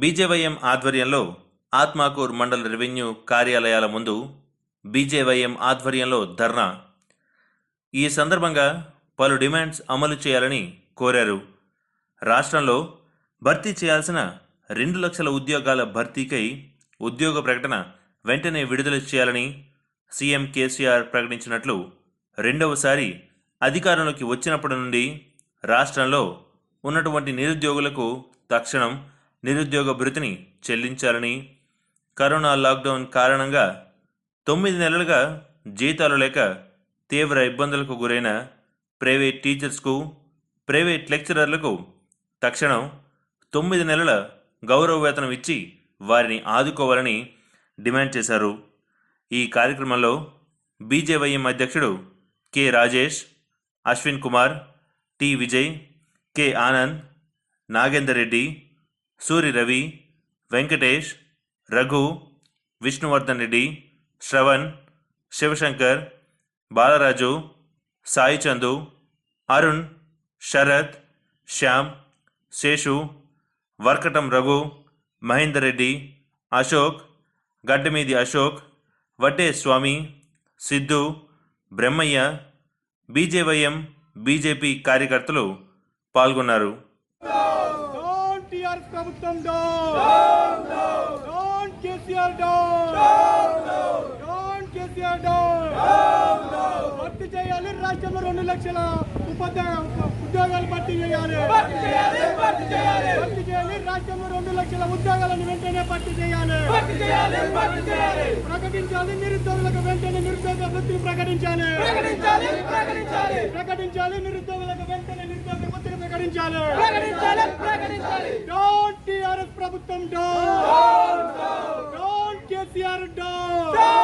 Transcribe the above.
BJYM ఆధ్వర్యంలో ఆత్మాకూర్ మండల revenue కార్యాలయాల ముందు బీజేవైఎం ఆధ్వర్యంలో ధర్నా. ఈ సందర్భంగా పలు డిమాండ్స్ అమలు చేయాలని కోరారు. రాష్ట్రంలో భర్తీ చేయాల్సిన రెండు లక్షల ఉద్యోగాల భర్తీకై ఉద్యోగ ప్రకటన వెంటనే విడుదల చేయాలని సీఎం కేసీఆర్ ప్రకటించినట్లు రెండవసారి అధికారంలోకి వచ్చినప్పటి నుండి రాష్ట్రంలో ఉన్నటువంటి నిరుద్యోగులకు తక్షణం నిరుద్యోగ భృతిని చెల్లించాలని కరోనా లాక్డౌన్ కారణంగా తొమ్మిది నెలలుగా జీతాలు లేక తీవ్ర ఇబ్బందులకు గురైన ప్రైవేట్ టీచర్స్కు ప్రైవేట్ లెక్చరర్లకు తక్షణం తొమ్మిది నెలల గౌరవ వేతనం ఇచ్చి వారిని ఆదుకోవాలని డిమాండ్ చేశారు. ఈ కార్యక్రమంలో బీజేవైఎం అధ్యక్షుడు K Rajesh Ashwin Kumar T Vijay K Anand Nagender Reddy Suri Ravi Venkatesh Raghu Vishnuvardhan Reddy Shravan Shivashankar Balaraju Sai Chandu Arun Sharath Shyam Seshu వర్కటం Raghu Mahender Reddy Ashok Gaddamidi Ashok Vadde Swamy Siddhu Brahmaiah BJYM BJP కార్యకర్తలు పాల్గొన్నారు. ప్రభుత్వం down. KCR down. Down KCR down. భర్తీ చేయాలి రాజ్యంలో రెండు లక్షల ఉపాధ్యాయ ఉద్యోగాలు భర్తీ చేయాలి. భర్తీ చేయాలి రాజ్యంలో రెండు లక్షల ఉద్యోగాలను వెంటనే భర్తీ చేయాలి. ప్రకటించాలి నిరుద్యోగులకు వెంటనే నిరుద్యోగ వృత్తిని ప్రకటించాలి. ప్రకటించాలి నిరుద్యోగులకు వెంటనే నిరుద్యోగ వృత్తిని ప్రకటించాలి. డోంట్ టిఆర్ఎస్ ప్రభుత్వం డోన్. డోంట్ కేసీఆర్ డోన్.